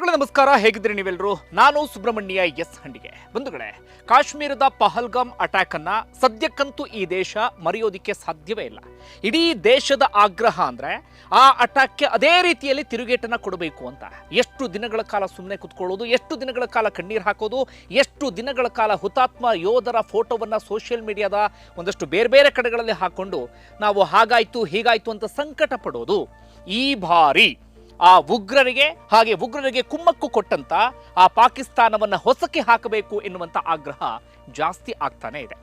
ಬಂಧುಗಳೇ, ನಮಸ್ಕಾರ. ಹೇಗಿದ್ರಿ ನೀವೆಲ್ಲರೂ ನಾನು ಸುಬ್ರಹ್ಮಣ್ಯ ಎಸ್ ಹಂಡಿಗೆ. ಬಂಧುಗಳೇ, ಕಾಶ್ಮೀರದ ಪಹಲ್ಗಾಮ್ ಅಟ್ಯಾಕ್ ಅನ್ನ ಸದ್ಯಕ್ಕಂತೂ ಈ ದೇಶ ಮರೆಯೋದಿಕ್ಕೆ ಸಾಧ್ಯವೇ ಇಲ್ಲ. ಇಡೀ ದೇಶದ ಆಗ್ರಹ ಅಂದ್ರೆ ಆ ಅಟ್ಯಾಕ್ಗೆ ಅದೇ ರೀತಿಯಲ್ಲಿ ತಿರುಗೇಟನ್ನ ಕೊಡಬೇಕು ಅಂತ. ಎಷ್ಟು ದಿನಗಳ ಕಾಲ ಸುಮ್ಮನೆ ಕುತ್ಕೊಳ್ಳೋದು, ಎಷ್ಟು ದಿನಗಳ ಕಾಲ ಕಣ್ಣೀರು ಹಾಕೋದು, ಎಷ್ಟು ದಿನಗಳ ಕಾಲ ಹುತಾತ್ಮ ಯೋಧರ ಫೋಟೋವನ್ನ ಸೋಷಿಯಲ್ ಮೀಡಿಯಾದ ಒಂದಷ್ಟು ಬೇರೆ ಬೇರೆ ಕಡೆಗಳಲ್ಲಿ ಹಾಕೊಂಡು ನಾವು ಹಾಗಾಯ್ತು ಹೀಗಾಯ್ತು ಅಂತ ಸಂಕಟ ಪಡೋದು ಈ ಬಾರಿ ಆ ಉಗ್ರರಿಗೆ ಹಾಗೆ ಉಗ್ರರಿಗೆ ಕುಮ್ಮಕ್ಕು ಕೊಟ್ಟಂತ ಆ ಪಾಕಿಸ್ತಾನವನ್ನ ಹೊಸಕ್ಕೆ ಹಾಕಬೇಕು ಎನ್ನುವಂಥ ಆಗ್ರಹ ಜಾಸ್ತಿ ಆಗ್ತಾನೆ ಇದೆ.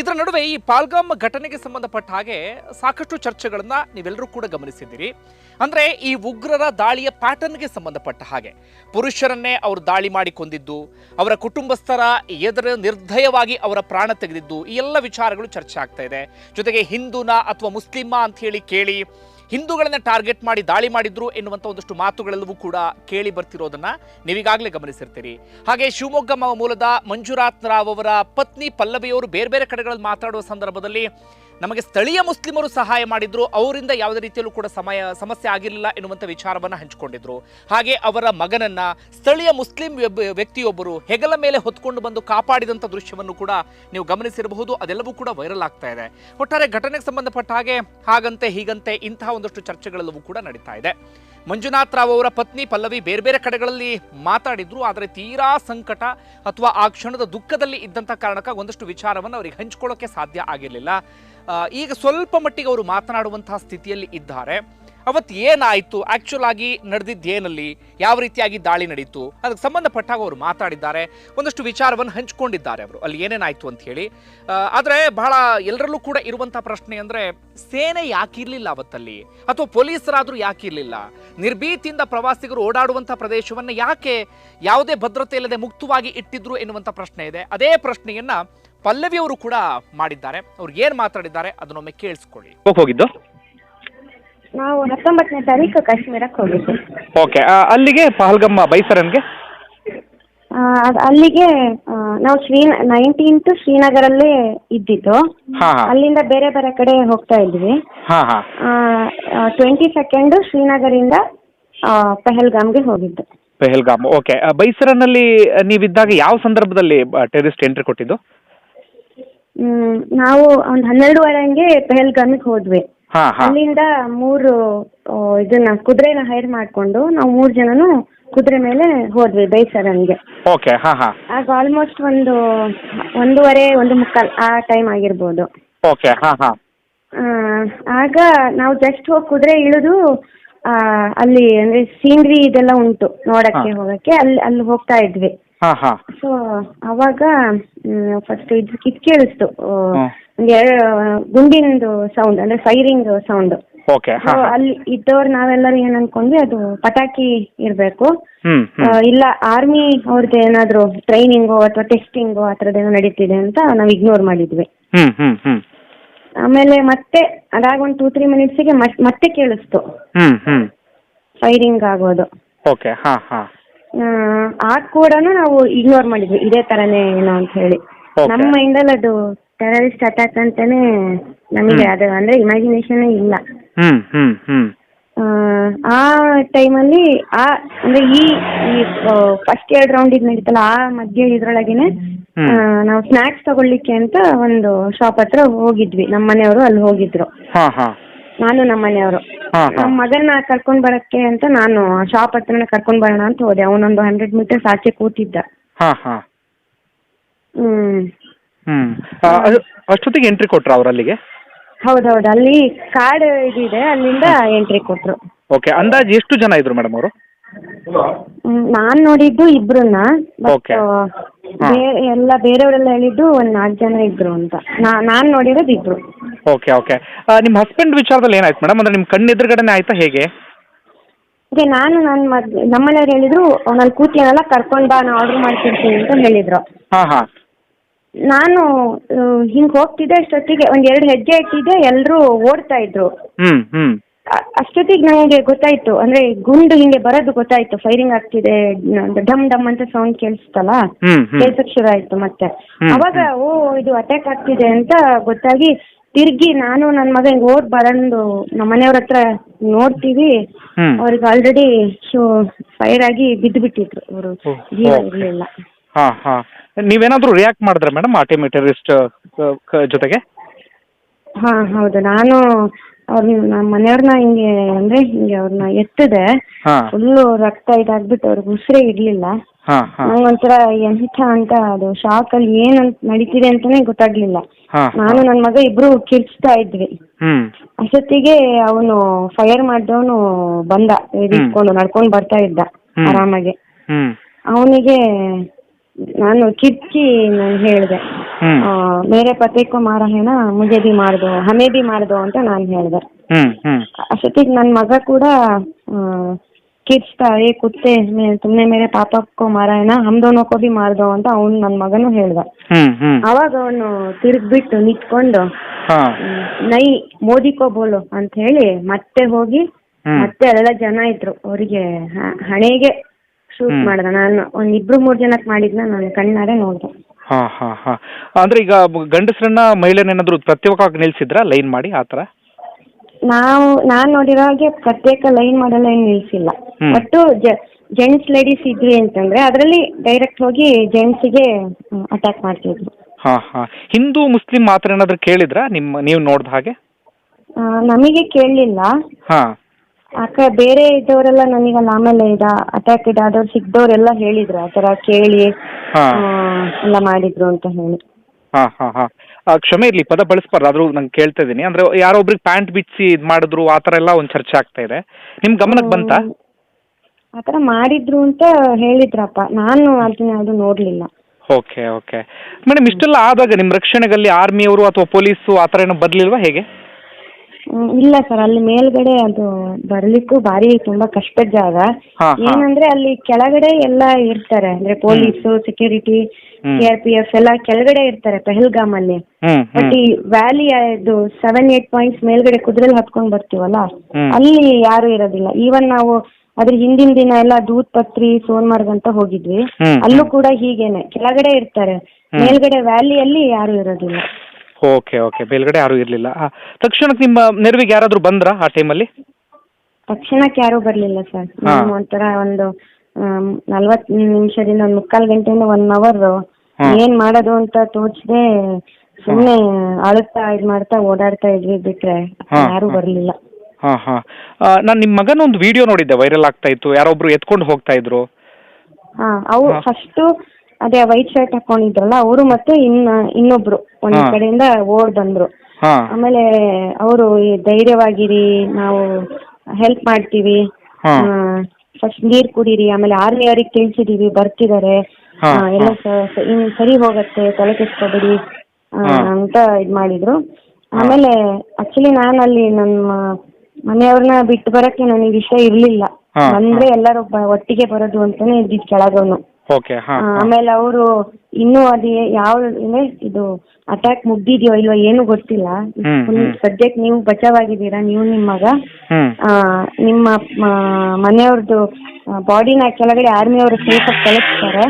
ಇದರ ನಡುವೆ ಈ ಪಾಲ್ಗಾಮ್ ಘಟನೆಗೆ ಸಂಬಂಧಪಟ್ಟ ಹಾಗೆ ಸಾಕಷ್ಟು ಚರ್ಚೆಗಳನ್ನು ನೀವೆಲ್ಲರೂ ಕೂಡ ಗಮನಿಸಿದ್ದೀರಿ. ಅಂದ್ರೆ ಈ ಉಗ್ರರ ದಾಳಿಯ ಪ್ಯಾಟರ್ನ್ಗೆ ಸಂಬಂಧಪಟ್ಟ ಹಾಗೆ. ಪುರುಷರನ್ನೇ ಅವರು ದಾಳಿ ಮಾಡಿ ಕೊಂದಿದ್ದು ಅವರ ಕುಟುಂಬಸ್ಥರ ಎದುರು ನಿರ್ದಯವಾಗಿ ಅವರ ಪ್ರಾಣ ತೆಗೆದಿದ್ದು, ಈ ಎಲ್ಲ ವಿಚಾರಗಳು ಚರ್ಚೆ ಆಗ್ತಾ ಇದೆ. ಜೊತೆಗೆ ಹಿಂದೂನ ಅಥವಾ ಮುಸ್ಲಿಮಾ ಅಂತ ಹೇಳಿ ಕೇಳಿ ಹಿಂದೂಗಳನ್ನ ಟಾರ್ಗೆಟ್ ಮಾಡಿ ದಾಳಿ ಮಾಡಿದ್ರು ಎನ್ನುವಂಥ ಒಂದಷ್ಟು ಮಾತುಗಳೆಲ್ಲವೂ ಕೂಡ ಕೇಳಿ ಬರ್ತಿರೋದನ್ನ ನೀವೀಗಾಗಲೇ ಗಮನಿಸಿರ್ತೀರಿ. ಹಾಗೆ ಶಿವಮೊಗ್ಗ ಮೂಲದ ಮಂಜುನಾಥ್ ರಾವ್ ಅವರ ಪತ್ನಿ ಪಲ್ಲವಿಯವರು ಬೇರೆ ಬೇರೆ ಕಡೆಗಳಲ್ಲಿ ಮಾತಾಡುವ ಸಂದರ್ಭದಲ್ಲಿ ನಮಗೆ ಸ್ಥಳೀಯ ಮುಸ್ಲಿಮರು ಸಹಾಯ ಮಾಡಿದ್ರು, ಅವರಿಂದ ಯಾವುದೇ ರೀತಿಯಲ್ಲೂ ಕೂಡ ಸಮಯ, ಸಮಸ್ಯೆ ಆಗಿರಲಿಲ್ಲ ಎನ್ನುವಂಥ ವಿಚಾರವನ್ನ ಹಂಚಿಕೊಂಡಿದ್ರು. ಹಾಗೆ ಅವರ ಮಗನನ್ನ ಸ್ಥಳೀಯ ಮುಸ್ಲಿಂ ವ್ಯಕ್ತಿಯೊಬ್ಬರು ಹೆಗಲ ಮೇಲೆ ಹೊತ್ಕೊಂಡು ಬಂದು ಕಾಪಾಡಿದಂಥ ದೃಶ್ಯವನ್ನು ಕೂಡ ನೀವು ಗಮನಿಸಿರಬಹುದು. ಅದೆಲ್ಲವೂ ಕೂಡ ವೈರಲ್ ಆಗ್ತಾ ಇದೆ. ಒಟ್ಟಾರೆ ಘಟನೆಗೆ ಸಂಬಂಧಪಟ್ಟ ಹಾಗೆ ಹಾಗಂತೆ ಹೀಗಂತೆ ಇಂತಹ ಒಂದಷ್ಟು ಚರ್ಚೆಗಳೆಲ್ಲವೂ ಕೂಡ ನಡೀತಾ ಇದೆ. ಮಂಜುನಾಥ್ ರಾವ್ ಅವರ ಪತ್ನಿ ಪಲ್ಲವಿ ಬೇರೆ ಬೇರೆ ಕಡೆಗಳಲ್ಲಿ ಮಾತಾಡಿದ್ರು, ಆದರೆ ತೀರಾ ಸಂಕಟ ಅಥವಾ ಆ ಕ್ಷಣದ ದುಃಖದಲ್ಲಿ ಇದ್ದಂಥ ಕಾರಣಕ್ಕ ಒಂದಷ್ಟು ವಿಚಾರವನ್ನು ಅವರಿಗೆ ಹಂಚ್ಕೊಳ್ಳೋಕೆ ಸಾಧ್ಯ ಆಗಿರಲಿಲ್ಲ. ಈಗ ಸ್ವಲ್ಪ ಮಟ್ಟಿಗೆ ಅವರು ಮಾತನಾಡುವಂತಹ ಸ್ಥಿತಿಯಲ್ಲಿ ಇದ್ದಾರೆ. ಅವತ್ತು ಏನಾಯಿತು? ಆಕ್ಚುಲ್ ಆಗಿ ನಡೆದಿದ್ದು ಏನಲ್ಲಿ? ಯಾವ ರೀತಿಯಾಗಿ ದಾಳಿ ನಡೀತು? ಅದಕ್ಕೆ ಸಂಬಂಧಪಟ್ಟಾಗ ಅವರು ಮಾತಾಡಿದ್ದಾರೆ. ಒಂದಷ್ಟು ವಿಚಾರವನ್ನು ಹಂಚಿಕೊಂಡಿದ್ದಾರೆ ಅವರು. ಅಲ್ಲಿ ಏನೇನಾಯಿತು ಅಂತ ಹೇಳಿ. ಆದರೆ ಬಹಳ ಎಲ್ಲರಲ್ಲೂ ಕೂಡ ಇರುವಂಥ ಪ್ರಶ್ನೆ ಅಂದರೆ, ಸೇನೆ ಯಾಕಿರಲಿಲ್ಲ ಅವತ್ತಲ್ಲಿ? ಅಥವಾ ಪೊಲೀಸರಾದರೂ ಯಾಕಿರಲಿಲ್ಲ? ನಿರ್ಭೀತಿಯಿಂದ ಪ್ರವಾಸಿಗರು ಓಡಾಡುವಂಥ ಪ್ರದೇಶವನ್ನು ಯಾಕೆ ಯಾವುದೇ ಭದ್ರತೆ ಇಲ್ಲದೆ ಮುಕ್ತವಾಗಿ ಇಟ್ಟಿದ್ರು ಎನ್ನುವಂಥ ಪ್ರಶ್ನೆ ಇದೆ. ಅದೇ ಪ್ರಶ್ನೆಯನ್ನ ಪಲ್ಲವಿ ಅವರು ಕೂಡ ಮಾಡಿದ್ದಾರೆ. ಅವ್ರು ಏನ್ ಮಾತಾಡಿದ್ದಾರೆ ಅದನ್ನೊಮ್ಮೆ ಕೇಳಿಸ್ಕೊಳ್ಳಿ. ಹೋಗ್ ಹೋಗಿದ್ದು? ನಾವು ಹತ್ತೊಂಬತ್ತನೇ ತಾರೀಕು ಕಾಶ್ಮೀರಕ್ಕೆ ಹೋಗಿದ್ದೆ. ಓಕೆ ಅಲ್ಲಿಗೆ ಪಹಲ್ಗಮ್ಮ ಬೈಸರನ್ಗೆ? ಆ, ಅದ್- ಅಲ್ಲಿಗೆ ಆ, ನಾವು ಶ್ರೀ ನೈನ್ಟೀನ್ತ್ ಶ್ರೀನಗರಲ್ಲೇ ಇದ್ದಿದ್ದು. ಹಾ ಹಾ. ಅಲ್ಲಿಂದ ಬೇರೆ ಬೇರೆ ಕಡೆ ಹೋಗ್ತಾ ಇದ್ವಿ. ಹಾ ಹಾ. ಟ್ವೆಂಟಿ ಸೆಕೆಂಡ್ ಶ್ರೀನಗರಿಂದ ಆ, ಪಹಲ್ಗಾಮ್ಗೆ ಹೋಗಿದ್ದು. ಪೆಹಲ್ಗಾಮ್ ಓಕೆ ಬೈಸರನಲ್ಲಿ ನೀವಿದ್ದಾಗ ಯಾವ ಸಂದರ್ಭದಲ್ಲಿ ಟೆರಿಸ್ಟ್ ಎಂಟ್ರಿ ಕೊಟ್ಟಿದ್ದು? ಹ್ಮ್, ನಾವು ಒಂದು ಹನ್ನೆರಡುವರೆ ಹಂಗೆ ಪೆಹಲ್ಗಾಮಿಗ್ ಹೋದ್ವಿ. ಹಾ ಹಾ. ಅಲ್ಲಿಂದ ಮೂರು ಆ, ಇದನ್ನ ಕುದುರೆನ ಹೈರ್ ಮಾಡ್ಕೊಂಡು ನಾವು ಮೂರ್ ಜನನು ಕುದುರೆ ಮೇಲೆ ಹೋದ್ವಿ ಬೈಸರನ್ಗೆ ಓಕೆ ಹಾ ಹಾ. ಆಗ ಆಲ್ಮೋಸ್ಟ್ ಒಂದು ಒಂದೂವರೆ ಒಂದು ಮುಕ್ಕಾಲ್ ಆ ಟೈಮ್ ಆಗಿರ್ಬೋದು. ಓಕೆ ಹಾ ಹಾ. ಆ, ಆಗ ನಾವು ಜಸ್ಟ್ ಹೋಗಿ ಕುದುರೆ ಇಳಿದು ಆ, ಅಲ್ಲಿ ಅಂದ್ರೆ ಸೀನ್ರಿ ಇದೆಲ್ಲ ಉಂಟು ನೋಡಕ್ಕೆ ಹೋಗಕ್ಕೆ. ಅಲ್ಲಿ ಅಲ್ಲಿ ಹೋಗ್ತಾ ಇದ್ವಿ. ಹಾ ಹಾ. ಸೊ ಅವಾಗ ಫಸ್ಟ್ ಇದು ಕಿಟ್ ಕೇಳಿಸ್ತು. ಒಂದ್ ಗುಂಡಿಂದು ಸೌಂಡ್ ಅಂದ್ರೆ ಫೈರಿಂಗ್ ಸೌಂಡ್ ಓಕೆ ಹಾ ಅಲ್ಲಿ ಇದ್ದವ್ರು ನಾವೆಲ್ಲರೂ ಏನ್ ಅನ್ಕೊಂಡ್ವಿ ಅದು ಪಟಾಕಿ ಇರ್ಬೇಕು. ಹ್ಮ್ ಆ, ಇಲ್ಲ ಆರ್ಮಿ ಅವ್ರದ್ದು ಏನಾದ್ರು ಟ್ರೈನಿಂಗ್ ಅಥವಾ ಟೆಸ್ಟಿಂಗ್ ಆ ಥರದ್ದೇನೋ ನಡೀತಿದೆ ಅಂತ ನಾವು ಇಗ್ನೋರ್ ಮಾಡಿದ್ವಿ. ಹ್ಮ್ ಹ್ಮ್ ಹ್ಮ್. ಆಮೇಲೆ ಮತ್ತೆ ಅದಾಗ ಒಂದು ಟೂ ತ್ರೀ ಮಿನಿಟ್ಸಿಗೆ ಮತ್ತೆ ಕೇಳಿಸ್ತು. ಹ್ಮ್ ಹ್ಮ್. ಫೈರಿಂಗ್ ಆಗೋದು. ಓಕೆ ಹಾ ಹಾ. ಆ, ಆಗ ಕೂಡ ನಾವು ಇಗ್ನೋರ್ ಮಾಡಿದ್ವಿ. ಇದೇ ತರನೇ ಏನೋ ಅಂತ ಹೇಳಿ. Okay. ನಮ್ಮ ಮೈಂಡಲ್ಲಿ ಅದು ಟೆರರಿಸ್ಟ್ ಅಟ್ಯಾಕ್ ಅಂತಾನೆ ನಮಗೆ ಹ್ಮ್. ಅದು ಅಂದ್ರೆ ಇಮ್ಯಾಜಿನೇಷನ್ ಇಲ್ಲ. ಹ್ಮ್ ಹ್ಮ್ ಹ್ಮ್. ಆ, ಆ ಟೈಮಲ್ಲಿ ಆ ಅಂದ್ರೆ ಈ ಈ ಫಸ್ಟ್ ಎರಡು ರೌಂಡ್ ಇದ್ ನಡೀತಲ್ಲ ಆ ಮಧ್ಯೆ ಇದ್ರೊಳಗೇನೆ ಹ್ಮ್. ಆ, ನಾವು ಸ್ನಾಕ್ಸ್ ತಗೊಳ್ಳಿಕ್ಕೆ ಅಂತ ಒಂದು ಶಾಪ್ ಹತ್ರ ಹೋಗಿದ್ವಿ. ನಮ್ಮ ಮನೆಯವರು ಅಲ್ಲಿ ಹೋಗಿದ್ರು. ಹಾ ಹಾ. ನಾನು ನಮ್ಮ ಮನೆಯವರು. ಹಾ ಹಾ. ನಮ್ಮ ಮಗನ ಕರ್ಕೊಂಡ್ ಬರಕ್ಕೆ ಅಂತ ನಾನು ಶಾಪ್ ಹತ್ರನೇ ಕರ್ಕೊಂಡ್ ಬರೋಣ ಅಂತ ಹೋದೆ. ಅವನೊಂದು ಹಂಡ್ರೆಡ್ ಮೀಟರ್ಸ್ ಆಚೆ ಕೂತಿದ್ದ. ಹಾ ಹಾ. ಹ್ಮ್. ಹ್ಮ್. ಆ, ಅದು- ಅಷ್ಟೊತ್ತಿಗೆ ಎಂಟ್ರಿ ಕೊಟ್ರ ಅವ್ರು ಅಲ್ಲಿಗೆ? ಹೌದೌದು. ಅಲ್ಲಿ ಕಾರ್ಡ್ ಇದಿದೆ ಅಲ್ಲಿಂದ ಎಂಟ್ರಿ ಕೊಟ್ರು. ಓಕೆ ಅಂದಾಜು ಎಷ್ಟು ಜನ ಇದ್ರು ಮೇಡಮ್ ಅವರು? ಹ್ಮ್, ನಾನ್ ನೋಡಿದ್ದು ಇಬ್ರನ್ನ ಬಟ್ Okay. ಹಾ. ಎಲ್ಲ ಬೇರೆಯವರೆಲ್ಲ ಹೇಳಿದ್ದು ಒಂದ್ ನಾಲ್ಕು ಜನ ಇದ್ರು ಅಂತ. ನಾ- ನಾನ್ ನೋಡಿರೋದು ಇಬ್ರು. ಓಕೆ ಓಕೆ ನಿಮ್ಮ ಹಸ್ಬೆಂಡ್ ವಿಚಾರದಲ್ಲಿ ಏನಾಯ್ತು ಮೇಡಮ್ ಅಂದ್ರೆ ನಿಮ್ಮ ಕಣ್ಣು ಎದುರುಗಡೆನೆ ಆಯ್ತಾ ಹೇಗೆ? ಅದೇ ನಾನು ನನ್ನ ಮದ್ ನಮ್ಮನೆಯವ್ರು ಹೇಳಿದ್ರು ಅವ್ನಲ್ಲಿ ಕೂತಿಯನ್ನೆಲ್ಲ ಕರ್ಕೊಂಡ್ ಬಾ ನಾ ಆರ್ಡರ್ ಮಾಡ್ತಿರ್ತೀನಿ ಅಂತ ಹೇಳಿದ್ರು. ಹಾ ಹಾ. ನಾನು ಹಿಂಗ್ ಹೋಗ್ತಿದ್ದೆ ಅಷ್ಟೊತ್ತಿಗೆ ಒಂದ್ ಎರಡು ಹೆಜ್ಜೆ ಇಟ್ಟಿದ್ದೆ ಎಲ್ಲರೂ ಓಡ್ತಾ ಇದ್ರು. ಅ- ಅಷ್ಟೊತ್ತಿಗೆ ನನಗೆ ಗೊತ್ತಾಯ್ತು ಅಂದ್ರೆ ಗುಂಡು ಹಿಂಗೆ ಬರೋದು ಗೊತ್ತಾಯ್ತು ಫೈರಿಂಗ್ ಆಗ್ತಿದೆ ಢಮ್ ಡಮ್ ಡಮ್ ಅಂತ ಸೌಂಡ್ ಕೇಳಿಸ್ತಲ್ಲ? ಹ್ಮ್ ಕೇಳ್ಸಕ್ ಶುರು ಆಯ್ತು ಮತ್ತೆ. ಹ್ಮ್, ಅವಾಗ ಓ ಇದು ಅಟ್ಯಾಕ್ ಆಗ್ತಿದೆ ಅಂತ ಗೊತ್ತಾಗಿ ತಿರ್ಗಿ ನಾನು ನನ್ನ ಮಗ ಹಿಂಗ್ ಓಡ್ ಬರಂದು ನಮ್ಮ ಮನೆಯವ್ರ ಹತ್ರ ನೋಡ್ತೀವಿ. ಹ್ಮ್. ಅವ್ರಿಗೆ ಆಲ್ರೆಡಿ ಫೈರ್ ಆಗಿ ಬಿದ್ದು ಬಿಟ್ಟಿದ್ರು ಅವರು. ಜೀವ ಇರ್ಲಿಲ್ಲ ಇರಲಿಲ್ಲ. ಹಾ ಹಾ. ನೀವೇನಾದ್ರೂ ರಿಯಾಕ್ಟ್ ಮಾಡಿದ್ರೆ ಮೇಡಮ್ ಆಟೋಮೆಟರಿಸ್ಟ್ ಜೊತೆಗೆ? ಹಾ ಹೌದು. ನಾನು ಅವ್ರನ್ನ ನಮ್ಮ ಮನೆಯವ್ರನ್ನ ಹಿಂಗೆ ಅಂದ್ರೆ ಹಿಂಗೆ ಅವ್ರನ್ನ ಎತ್ತದೆ. ಹಾ. ಫುಲ್ಲು ರಕ್ತ ಇದಾಗ್ಬಿಟ್ಟು ಅವ್ರಿಗೆ ಉಸಿರೇ ಇರ್ಲಿಲ್ಲ ಹಾ ಹಾ. ನಂಗೊಂಥರ ಎಂಥ ಅಂತ ಅದು ಶಾಕ್ ಅಲ್ಲಿ ಏನ್ ಅಂತ ನಡೀತಿದೆ ಅಂತಾನೆ ಗೊತ್ತಾಗ್ಲಿಲ್ಲ. ಹಾ ನಾನು ನನ್ನ ಮಗ ಇಬ್ರು ಕಿರ್ಚ್ತಾ ಇದ್ವಿ. ಹ್ಮ್. ಅಷ್ಟೊತ್ತಿಗೆ ಅವನು ಫೈರ್ ಮಾಡಿದವನು ಬಂದ. ಇಟ್ಕೊಂಡು ನಡ್ಕೊಂಡು ಬರ್ತಾ ಇದ್ದ ಹ್ಮ್. ಆರಾಮಾಗಿ. ಹ್ಮ್. ಅವನಿಗೆ ನಾನು ಕಿರ್ಚಿ ನಾನು ಹೇಳಿದೆ. ಹ್ಮ್. ಮೇರೆ ಪತಿ ಕೋ ಮಾರ ಹೇನ ಮುಜೆ ಬಿ ಮಾಡ್ದೋ ಹಮೇ ಬಿ ಮಾಡ್ದೋ ಅಂತ ನಾನು ಹೇಳಿದೆ. ಅಷ್ಟೊತ್ತಿಗೆ ನನ್ನ ಮಗ ಕೂಡ ಕಿರ್ಚ್ತಾ ಏ ಕುತ್ತೆ ತುಮ್ನೆ ಮೇರೆ ಪಾಪ ಕೋ ಮಾರ ಹೇನ ಹಮ್ ದೋನೋ ಕೋ ಬಿ ಮಾಡ್ದೋ ಅಂತ ಅವ್ನ್ ನನ್ನ ಮಗನು ಹೇಳ್ದ. ಅವಾಗ ಅವನು ತಿರುಗ್ಬಿಟ್ಟು ನಿಂತ್ಕೊಂಡು ನೈ ಮೋದಿ ಕೋ ಬೋಲು ಅಂತ ಹೇಳಿ ಮತ್ತೆ ಹೋಗಿ ಮತ್ತೆ ಅಲ್ಲೆಲ್ಲ ಜನ ಇದ್ರು. ಅವರಿಗೆ ಹಣೆಗೆ ಶೂಟ್ ಮಾಡ್ದ ಮಾಡ್ದೆ. ನಾನು ಒಂದ್ ಇಬ್ರು ಮೂರ್ ಜನಕ್ ಮಾಡಿದ್ನ ನಾನು ಕಣ್ಣಾರೆ ನೋಡ್ದೆ. ಹಾ ಹಾ ಹಾ. ಅಂದ್ರೆ ಈಗ ಗಂಡಸರನ್ನ ಮಹಿಳೆನೇನಾದ್ರು ಪ್ರತ್ಯೇಕವಾಗಿ ನಿಲ್ಸಿದ್ರ? ಲೈನ್ ಮಾಡಿ ಆ ಥರ? ನಾವು ನಾನ್ ನೋಡಿರೋ ಹಾಗೆ ಪ್ರತ್ಯೇಕ ಲೈನ್ ಮಾಡಲ್ಲ ಏನ್ ನಿಲ್ಸಿಲ್ಲ. ಹ್ಮ್. ಒಟ್ಟು ಜೆಂಟ್ಸ್ ಲೇಡೀಸ್ ಇದ್ವಿ ಅಂತಂದ್ರೆ ಅದರಲ್ಲಿ ಡೈರೆಕ್ಟ್ ಹೋಗಿ ಜೆಂಟ್ಸಿಗೆ ಅಟ್ಯಾಕ್ ಮಾಡ್ತಿದ್ರು ಹಾ ಹಾ. ಹಿಂದೂ ಮುಸ್ಲಿಂ ಮಾತ್ರ ಏನಾದ್ರು ಕೇಳಿದ್ರಾ ನಿಮ್ಮ ನೀವು ನೋಡ್ದ ಹಾಗೆ? ಆ, ನಮಗೆ ಕೇಳಲಿಲ್ಲ. ಹಾ. ಅಕ್ಕ ಬೇರೆ ಇದ್ದವರೆಲ್ಲ ನನಗಲ್ಲ ಆಮೇಲೆ ಇದ ಅಟ್ಯಾಕ್ ಇದಾದವ್ರು ಸಿಕ್ದವ್ರೆಲ್ಲ ಹೇಳಿದ್ರು ಆತರ ಥರ ಕೇಳಿ ಹಾ. ಆ, ಎಲ್ಲ ಮಾಡಿದ್ರು ಅಂತ ಹೇಳಿ. ಹಾ ಹಾ ಹಾ. ಆ, ಕ್ಷಮೆ ಇರ್ಲಿ ಪದ ಬಳಸ್ಬಾರ್ದು ಆದ್ರೂ ನಂಗೆ ಕೇಳ್ತಾ ಇದ್ದೀನಿ. ಅಂದ್ರೆ ಯಾರೋ ಒಬ್ರಿಗೆ ಪ್ಯಾಂಟ್ ಬಿಚ್ಚಿ ಇದ್ ಮಾಡಿದ್ರು ಆತರ ಥರ ಎಲ್ಲ ಒಂದು ಚರ್ಚೆ ಆಗ್ತಾ ಇದೆ. ನಿಮ್ ಗಮನಕ್ಕೆ ಬಂತಾ? ಆತರ ಥರ ಮಾಡಿದ್ರು ಅಂತ ಹೇಳಿದ್ರಪ್ಪ. ನಾನು ಅದನ್ನ ಯಾವ್ದು ನೋಡ್ಲಿಲ್ಲ. Okay okay. ಮೇಡಮ್ ಇಷ್ಟೆಲ್ಲ ಆದಾಗ ನಿಮ್ಮ ರಕ್ಷಣೆಗಲ್ಲಿ ಆರ್ಮಿಯವರು ಅಥವಾ ಪೊಲೀಸು ಆತರ ಥರ ಏನೋ ಬರ್ಲಿಲ್ವಾ ಹೇಗೆ? ಹ್ಮ್, ಇಲ್ಲ ಸರ್ ಅಲ್ಲಿ ಮೇಲ್ಗಡೆ ಅದು ಬರ್ಲಿಕ್ಕೂ ಬಾರಿ ತುಂಬಾ ಕಷ್ಟದ ಜಾಗ ಹಾ, ಹಾ. ಏನಂದ್ರೆ ಅಲ್ಲಿ ಕೆಳಗಡೆ ಎಲ್ಲ ಇರ್ತಾರೆ ಅಂದ್ರೆ ಪೊಲೀಸ್ ಸೆಕ್ಯೂರಿಟಿ ಹ್ಮ್. ಪಿ ಎಫ್ ಎಲ್ಲ ಕೆಳಗಡೆ ಇರ್ತಾರೆ ಪೆಹಲ್ಗಾಮ್ ಅಲ್ಲಿ ಹ್ಮ್ ಬಟ್ ಹ್ಮ್ ಈ ವ್ಯಾಲಿ ಇದು ಸೆವೆನ್ ಏಟ್ ಪಾಯಿಂಟ್ಸ್ ಮೇಲ್ಗಡೆ ಕುದುರೆ ಹತ್ಕೊಂಡ್ ಬರ್ತೀವಲ್ಲ ಹ್ಮ್. ಅಲ್ಲಿ ಯಾರು ಇರೋದಿಲ್ಲ ಈವನ್ ನಾವು ಅದ್ರ ಹಿಂದಿನ ದಿನ ಎಲ್ಲ ದೂತ್ ಪತ್ರಿ ಸೋನ್ಮಾರ್ಗ್ ಅಂತ ಹೋಗಿದ್ವಿ ಹ್ಮ್, ಅಲ್ಲೂ ಹ್ಮ್. ಕೂಡ ಹೀಗೇನೆ ಕೆಳಗಡೆ ಇರ್ತಾರೆ. ಮೇಲ್ಗಡೆ ವ್ಯಾಲಿಯಲ್ಲಿ ಯಾರು ಇರೋದಿಲ್ಲ ಓಕೆ ಓಕೆ ಮೇಲ್ಗಡೆ ಯಾರು ಇರಲಿಲ್ಲ. ತಕ್ಷಣಕ್ಕೆ ನಿಮ್ಮ ನೆರವಿಗೆ ಯಾರಾದರೂ ಬಂದ್ರ ಆ ಟೈಮಲ್ಲಿ ತಕ್ಷಣಕ್ಕೆ ಯಾರು ಬರಲಿಲ್ಲ ಸರ್. ನಾನು ಒಂಥರ ಒಂದು ನಲ್ವತ್ತು ನಿಮಿಷದಿಂದ ಒಂದು ಮುಕ್ಕಾಲು ಗಂಟೆಯಿಂದ ಒನ್ ಅವರ್. ಏನ್ ಮಾಡೋದು ಅಂತ ತೋಚದೆ ಸುಮ್ಮನೆ ಅಳುತ್ತಾ ಇದ್ ಮಾಡ್ತಾ ಓಡಾಡ್ತಾ ಇದ್ವಿ ಬಿಟ್ರೆ ಯಾರು ಬರಲಿಲ್ಲ. ಹಾ. ಹಾ. ನಾನು ನಿಮ್ಮ ಮಗನ ಒಂದು ವಿಡಿಯೋ ನೋಡಿದ್ದೆ ವೈರಲ್ ಆಗ್ತಾ ಇತ್ತು. ಯಾರೊಬ್ರು ಎತ್ಕೊಂಡು ಹೋಗ್ತಾ ಇದ್ರು. ಹಾ ಅವು ಹಾ. ಫಸ್ಟ್ ಅದೇ ವೈಟ್ ಶರ್ಟ್ ಹಾಕೊಂಡಿದ್ರಲ್ಲ ಅವರು ಮತ್ತೆ ಇನ್ನ ಇನ್ನೊಬ್ರು ಒಂದ್ ಹಾ. ಕಡೆಯಿಂದ ಓಡ್ ಬಂದ್ರು. ಹಾಂ. ಆಮೇಲೆ ಅವರು ಧೈರ್ಯವಾಗಿರಿ ನಾವು ಹೆಲ್ಪ್ ಮಾಡ್ತೀವಿ. ಹಾ. ಫಸ್ಟ್ ನೀರ್ ಕುಡೀರಿ ಆಮೇಲೆ ಆರ್ಮಿ ಅವ್ರಿಗೆ ತಿಳಿಸಿದೀವಿ ಬರ್ತಿದಾರೆ. ಹಾ, ಆ, ಎಲ್ಲ ಸ- ಸ- ಇನ್ ಸರಿ ಹೋಗತ್ತೆ ತಲೆ ಕೆಡ್ಸ್ಕೊಬೇಡಿ ಆ, ಹಾ. ಅಂತ ಇದ್ ಮಾಡಿದ್ರು. ಆಮೇಲೆ ಆಕ್ಚುಲಿ ನಾನು ಅಲ್ಲಿ ನಮ್ಮ ಮನೆಯವ್ರನ್ನ ಬಿಟ್ಟು ಬರಕ್ಕೆ ನನಗೆ ಇಷ್ಟ ಇರ್ಲಿಲ್ಲ. ಅಂದ್ರೆ ಬಂದ್ರೆ ಎಲ್ಲರೂ ಬ- ಒಟ್ಟಿಗೆ ಬರೋದು ಅಂತಾನೆ ಇದ್ದಿದ್ ಕೆಳಗವನು. ಓಕೆ ಹಾಂ ಆಮೇಲೆ ಅವರು ಇನ್ನೂ ಅದು ಯಾವ ಅಂದ್ರೆ ಇದು ಅಟ್ಯಾಕ್ ಮುಗ್ದಿದ್ಯೋ ಇಲ್ವೋ ಏನು ಗೊತ್ತಿಲ್ಲ. ಹ್ಮ್, ಫುಲ್ ಹ್ಮ್. ಸದ್ಯಕ್ಕೆ ನೀವು ಬಚಾವಾಗಿದ್ದೀರಾ ನೀವು ನಿಮ್ಮ ಮಗ? ಆ, ನಿಮ್ಮ ಮನೆಯವ್ರದ್ದು ಬಾಡಿನ ಕೆಳಗಡೆ ಆರ್ಮಿ ಅವರು ಸೇಫ್ ಆಗಿ ಕಳಿಸ್ತಾರೆ.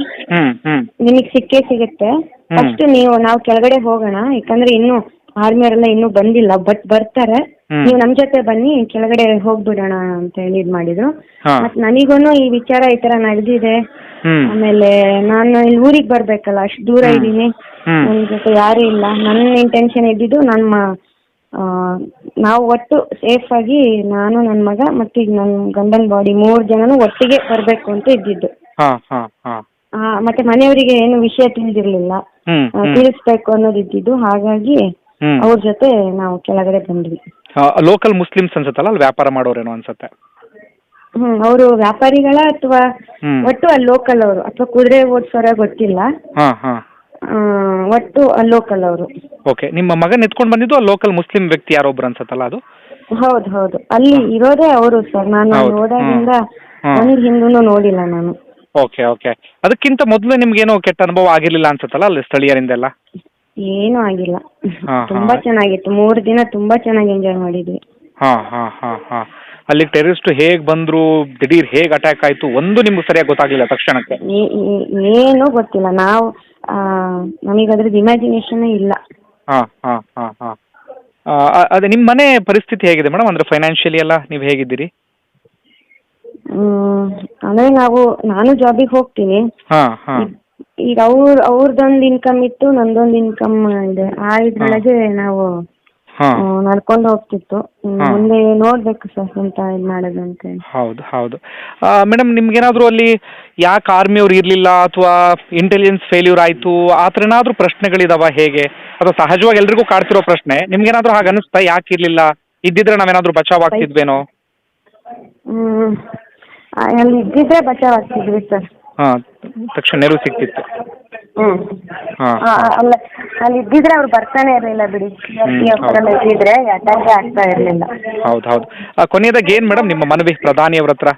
ನಿಮಗ್ ಸಿಕ್ಕೇ ಸಿಗುತ್ತೆ. ಹ್ಮ್. ಫಸ್ಟ್ ನೀವು ನಾವು ಕೆಳಗಡೆ ಹೋಗೋಣ ಯಾಕಂದ್ರೆ ಇನ್ನು ಆರ್ಮಿ ಅವರೆಲ್ಲ ಇನ್ನೂ ಬಂದಿಲ್ಲ ಬಟ್ ಬರ್ತಾರೆ ಹ್ಮ್. ನೀವು ನಮ್ ಜೊತೆ ಬನ್ನಿ ಕೆಳಗಡೆ ಹೋಗ್ಬಿಡೋಣ ಅಂತ ಹೇಳಿ ಇದ್ ಮಾಡಿದ್ರು ಹಾ. ಮತ್ ನನಗೂನು ಈ ವಿಚಾರ ಈ ತರ ನಡೆದಿದೆ ಹ್ಮ್. ಆಮೇಲೆ ನಾನು ಇಲ್ಲಿ ಊರಿಗೆ ಬರ್ಬೇಕಲ್ಲ ಅಷ್ಟು ದೂರ ಹ್ಮ್. ಇದ್ದೀನಿ ಹ್ಮ್. ನನ್ನ ಜೊತೆ ಯಾರು ಇಲ್ಲ ನನ್ನ ಇಂಟೆನ್ಷನ್ ಇದ್ದಿದ್ದು ನಮ್ಮ ಆ, ನಾವು ಒಟ್ಟು ಸೇಫ್ ಆಗಿ ನಾನು ನನ್ನ ಮಗ ಮತ್ತೆ ಈಗ ನನ್ನ ಗಂಡನ ಬಾಡಿ ಮೂರ್ ಜನನು ಒಟ್ಟಿಗೆ ಬರ್ಬೇಕು ಅಂತ ಇದ್ದಿದ್ದು ಹಾಂ ಹಾಂ ಹಾಂ ಆ, ಮತ್ತೆ ಮನೆಯವರಿಗೆ ಏನು ವಿಷಯ ತಿಳಿದಿರ್ಲಿಲ್ಲ ಆ, ತಿಳಿಸ್ಬೇಕು ಅನ್ನೋದು ಇದ್ದಿದ್ದು ಹಾಗಾಗಿ ಅವ್ರ ಜೊತೆ ನಾವು ಕೆಳಗಡೆ ಬಂದ್ವಿ. ಲೋಕಲ್ ಮುಸ್ಲಿಮ್ಸ್ ಅನ್ಸುತ್ತಲ್ಲ ಅಲ್ಲಿ ವ್ಯಾಪಾರ ಮಾಡೋರೇನೋ ಅನ್ಸುತ್ತೆ. ಹ್ಮ್ ಅವರು ವ್ಯಾಪಾರಿಗಳ ಅಥವಾ ಹ್ಮ್. ಒಟ್ಟು ಅಲ್ಲಿ ಲೋಕಲ್ ಅವರು ಅಥವಾ ಕುದುರೆ ಓಡಿಸೋರ ಗೊತ್ತಿಲ್ಲ. ಹಾ ಹಾ. ಆ, ಒಟ್ಟು ಲೋಕಲ್ ಅವರು. ಓಕೆ ನಿಮ್ಮ ಮಗನ ಎತ್ಕೊಂಡು ಬಂದಿದ್ದು ಲೋಕಲ್ ಮುಸ್ಲಿಂ ವ್ಯಕ್ತಿ ಯಾರೊಬ್ರು ಅನ್ಸತ್ತಲ್ಲ ಅದು? ಹೌದು ಹೌದು. ಅಲ್ಲಿ ಇರೋದೇ ಅವರು ಸರ್ ನಾನು ಅಲ್ಲಿ. ಹೋದಾಗಿಂದ ಹ್ಮ್. ಒಂದ್ ಹಿಂದೂ ನೋಡಿಲ್ಲ ನಾನು. ಓಕೆ ಓಕೆ ಅದಕ್ಕಿಂತ ಮೊದಲು ನಿಮ್ಗೇನೋ ಕೆಟ್ಟ ಅನುಭವ ಆಗಿರ್ಲಿಲ್ಲ ಅನ್ಸುತ್ತಲ್ಲ ಅಲ್ಲಿ ಸ್ಥಳೀಯರಿಂದೆಲ್ಲ? ಏನೂ ಆಗಿಲ್ಲ. ಹಾ, ತುಂಬಾ ಹಾ. ಚೆನ್ನಾಗಿತ್ತು. ಮೂರು ದಿನ ತುಂಬಾ ಚೆನ್ನಾಗಿ ಎಂಜಾಯ್ ಮಾಡಿದ್ವಿ. ಹಾಂ ಹಾಂ ಹಾಂ ಹಾಂ. ಅಲ್ಲಿ ಟೆರರಿಸ್ಟ್ ಹೇಗ್ ಬಂದ್ರು ದಿಢೀರ್ ಹೇಗ್ ಅಟ್ಯಾಕ್ ಆಯ್ತು ಒಂದು ನಿಮ್ಗೆ ಸರಿಯಾಗಿ ಗೊತ್ತಾಗ್ಲಿಲ್ಲ ತಕ್ಷಣಕ್ಕೆ? ಏನು ಏ- ಏನೂ ಗೊತ್ತಿಲ್ಲ. ನಾವು ನಮಗೆ ಅದ್ರದ್ದು ಇಮ್ಯಾಜಿನೇಷನ್ ಇಲ್ಲ. ಹಾಂ ಹಾಂ ಹಾಂ ಹಾಂ. ಆ, ಅ- ಅದೇ ನಿಮ್ಮ ಮನೆ ಪರಿಸ್ಥಿತಿ ಹೇಗಿದೆ ಮೇಡಮ್? ಅಂದ್ರೆ ಫೈನಾನ್ಷಿಯಲಿ ಎಲ್ಲ ನೀವು ಹೇಗಿದ್ದೀರಿ? ಹ್ಮ್ ಅಂದ್ರೆ ನಾವು ನಾನು ಜಾಬಿಗೆ ಹೋಗ್ತೀನಿ. ಹಾಂ ಹಾಂ. ಈಗ ಅವ್ರ ಅವ್ರದೊಂದ್ ಇನ್ಕಮ್ ಇತ್ತು ನಂದೊಂದು ಇನ್ಕಮ್ ಇದೆ. ಆ ಇದ್ರೊಳಗೆ ನಾವು ಹಾ. ಆ, ನಡ್ಕೊಂಡು ಹೋಗ್ತಿತ್ತು. ಹಾ. ಮುಂದೆ ನೋಡ್ಬೇಕು ಸರ್ ಎಂತ ಇದು ಮಾಡೋದು ಅಂತ ಹೇಳಿ. ಹೌದು ಹೌದು. ಮೇಡಮ್ ನಿಮ್ಗೇನಾದರೂ ಅಲ್ಲಿ ಯಾಕೆ ಆರ್ಮಿಯವ್ರು ಇರಲಿಲ್ಲ ಅಥವಾ ಇಂಟೆಲಿಜೆನ್ಸ್ ಫೇಲ್ಯೂರ್ ಆಯಿತು? ಆ ಥರ ಏನಾದರೂ ಪ್ರಶ್ನೆಗಳಿದಾವ ಹೇಗೆ? ಅಥವಾ ಸಹಜವಾಗಿ ಎಲ್ರಿಗೂ ಕಾಡ್ತಿರೋ ಪ್ರಶ್ನೆ ನಿಮ್ಗೇನಾದರೂ ಹಾಗೆ ಅನಿಸ್ತಾ ಯಾಕೆ ಇರಲಿಲ್ಲ? ಇದ್ದಿದ್ರೆ ನಾವೇನಾದರೂ ಬಚಾವ್ ಆಗ್ತಿದ್ವೇನೋ? ಹ್ಮ್ ಆ, ಅಲ್ಲಿ ಇದ್ದಿದ್ರೆ ಬಚಾವ್ ಆಗ್ತಿದ್ವಿ ಸರ್. ಹಾಂ ತಕ್ಷಣ ನೆರವು ಸಿಕ್ತಿತ್ತು ಹಾಂ. ಅಲ್ಲ ಅಲ್ಲಿ ಇದ್ದಿದ್ರೆ ಅವ್ರು ಬರ್ತಾನೆ ಇರಲಿಲ್ಲ ಬಿಡಿ. ಎಲ್ಲ ಇದ್ದಿದ್ರೆ ಅಟ್ಯಾಕ್ ಆಗ್ತಾ ಇರಲಿಲ್ಲ. ಹೌದು ಹೌದು. ಕೊನೆಯದಾಗಿ ಏನು ಮೇಡಮ್ ನಿಮ್ಮ ಮನವಿ ಪ್ರಧಾನಿಯವ್ರ ಹತ್ರ?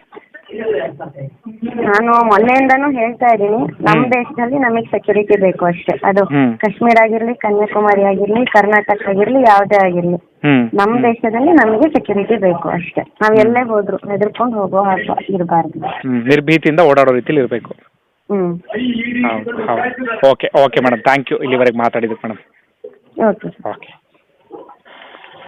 ನಾನು ಮೊನ್ನೆಯಿಂದನೂ ಹೇಳ್ತಾ ಇದ್ದೀನಿ ನಮ್ಮ ದೇಶದಲ್ಲಿ ನಮಗೆ ಸೆಕ್ಯೂರಿಟಿ ಬೇಕು ಅಷ್ಟೇ. ಅದು ಹ್ಮ್. ಕಾಶ್ಮೀರ ಆಗಿರ್ಲಿ ಕನ್ಯಾಕುಮಾರಿ ಆಗಿರ್ಲಿ ಕರ್ನಾಟಕ ಆಗಿರ್ಲಿ ಯಾವುದೇ ಆಗಿರ್ಲಿ. ನಮ್ ನಮ್ಮ ದೇಶದಲ್ಲಿ ನಮಗೆ ಸೆಕ್ಯೂರಿಟಿ ಬೇಕು ಅಷ್ಟೇ. ನಾವ್ ಎಲ್ಲೇ ಹೋದ್ರು ಹೆದರ್ಕೊಂಡು ಹೋಗೋ ಹಾಗೆ ಇರಬಾರ್ದು. ನಿರ್ಭೀತಿಯಿಂದ ಓಡಾಡೋ ರೀತಿಲಿ ಇರಬೇಕು. ಹ್ಮ್. ಹೌದು ಹೌದು. Okay okay madam thank you ಇಲ್ಲಿವರೆಗೆ ಮಾತಾಡಿದ್ದಕ್ಕೆ ಮೇಡಮ್ ಓಕೆ ಓಕೆ